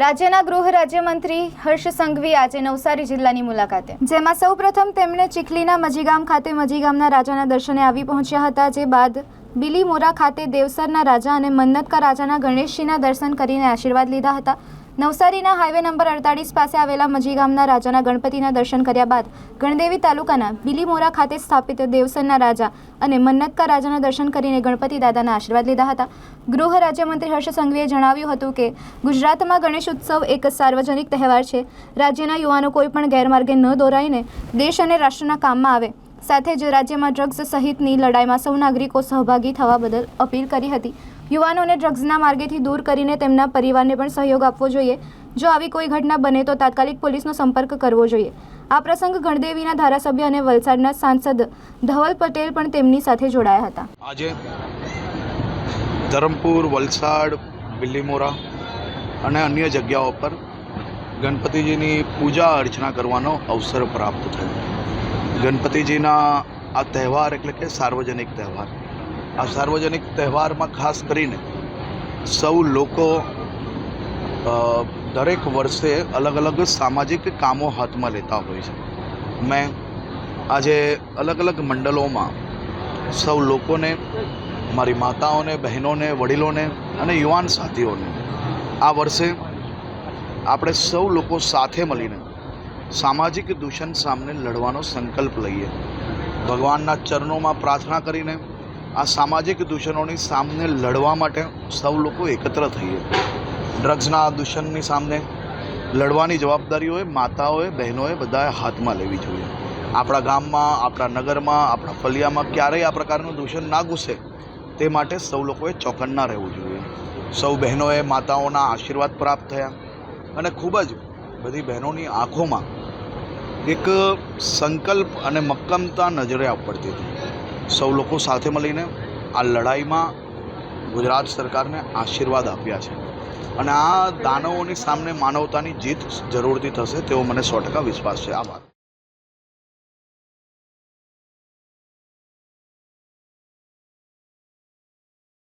રાજ્યના ગૃહ રાજ્યમંત્રી હર્ષ સંઘવી આજે નવસારી જિલ્લાની મુલાકાતે. જેમાં સૌપ્રથમ તેમણે ચીખલીના મજીગામ ખાતે મજીગામના રાજાના દર્શને આવી પહોંચ્યા હતા, જે બાદ બિલીમોરા ખાતે દેવસરના રાજા અને મન્નતકા રાજાના ગણેશજીના દર્શન કરીને આશીર્વાદ લીધા હતા. નવસારીના હાઈવે નંબર અડતાલીસ પાસે આવેલા મજી ગામના રાજાના ગણપતિના દર્શન કર્યા બાદ ગણદેવી તાલુકાના બિલીમોરા ખાતે સ્થાપિત દેવસરના રાજા અને મન્નતકા રાજાના દર્શન કરીને ગણપતિ દાદાના આશીર્વાદ લીધા હતા. ગૃહ રાજ્યમંત્રી હર્ષ સંઘવીએ જણાવ્યું હતું કે, ગુજરાતમાં ગણેશ ઉત્સવ એક સાર્વજનિક તહેવાર છે. રાજ્યના યુવાનો કોઈ પણ ગેરમાર્ગે ન દોરાઈને દેશ અને રાષ્ટ્રના કામમાં આવે. સાથે જ રાજ્યમાં ડ્રગ્સ સહિતની લડાઈમાં સૌ નાગરિકો સહભાગી થવા બદલ અપીલ કરી હતી. યુવાનોને ડ્રગ્સના માર્ગેથી દૂર કરીને તેમના પરિવારને પણ સહયોગ આપવો જોઈએ. જો આવી કોઈ ઘટના બને તો તાત્કાલિક પોલીસનો સંપર્ક કરવો જોઈએ. આ પ્રસંગ ગણદેવીના ધારાસભ્ય અને વલસાડના સાંસદ ધવલ પટેલ પણ તેમની સાથે જોડાયા હતા. આજે ધરમપુર, વલસાડ, બિલ્લીમોરા અને અન્ય જગ્યાઓ પર ગણપતિજીની પૂજા અર્ચના કરવાનો અવસર પ્રાપ્ત થયો. ગણપતિજીના આ તહેવાર એટલે કે સાર્વજનિક તહેવાર. આ સાર્વજનિક તહેવારમાં ખાસ કરીને સૌ લોકો દરેક વર્ષે અલગ અલગ સામાજિક કામો હાથમાં લેતા હોય છે. મેં આજે અલગ અલગ મંડળોમાં સૌ લોકોને, મારી માતાઓને, બહેનોને, વડીલોને અને યુવાન સાથીઓને આ વર્ષે આપણે સૌ લોકો સાથે મળીને સામાજિક દૂષણ સામે લડવાનો સંકલ્પ લઈએ. ભગવાનના ચરણોમાં પ્રાર્થના કરીને આ સામાજિક દૂષણોની સામે લડવા માટે સૌ લોકો એકત્ર થઈએ. ડ્રગ્સના દૂષણની સામે લડવાની જવાબદારીઓએ માતાઓએ, બહેનોએ બધાએ હાથમાં લેવી જોઈએ. આપણા ગામમાં, આપણા નગરમાં, આપણા ફલિયામાં ક્યારેય આ પ્રકારનું દૂષણ ના ઘૂસે. તે માટે સૌ લોકોએ ચોકન્ના રહેવું જોઈએ. સૌ બહેનોએ માતાઓના આશીર્વાદ પ્રાપ્ત થયા. અને ખૂબ જ બધી બહેનોની આંખોમાં એક સંકલ્પ અને મક્કમતા નજરે પડતી હતી. સૌ લોકો સાથે મળીને આ લડાઈમાં ગુજરાત સરકારને આશીર્વાદ આપ્યા છે. અને આ દાનવોની સામે માનવતાની જીત જરૂરથી થશે તેવો મને સો ટકા વિશ્વાસ છે. આભાર.